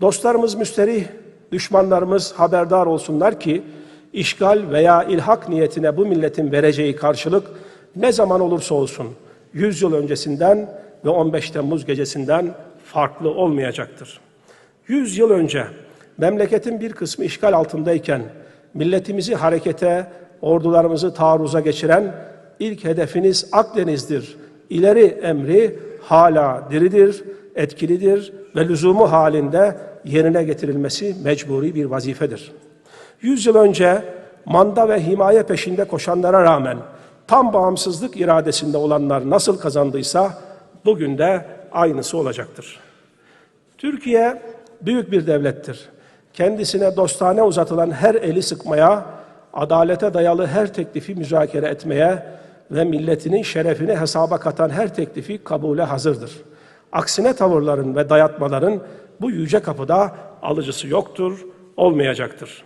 Dostlarımız müsterih, düşmanlarımız haberdar olsunlar ki işgal veya ilhak niyetine bu milletin vereceği karşılık ne zaman olursa olsun 100 yıl öncesinden ve 15 Temmuz gecesinden farklı olmayacaktır. 100 yıl önce memleketin bir kısmı işgal altındayken milletimizi harekete, ordularımızı taarruza geçiren ilk hedefiniz Akdeniz'dir. İleri emri hala diridir, etkilidir ve lüzumu halinde yerine getirilmesi mecburi bir vazifedir. Yüz yıl önce manda ve himaye peşinde koşanlara rağmen tam bağımsızlık iradesinde olanlar nasıl kazandıysa bugün de aynısı olacaktır. Türkiye büyük bir devlettir. Kendisine dostane uzatılan her eli sıkmaya, adalete dayalı her teklifi müzakere etmeye ve milletinin şerefini hesaba katan her teklifi kabule hazırdır. Aksine tavırların ve dayatmaların bu yüce kapıda alıcısı yoktur, olmayacaktır.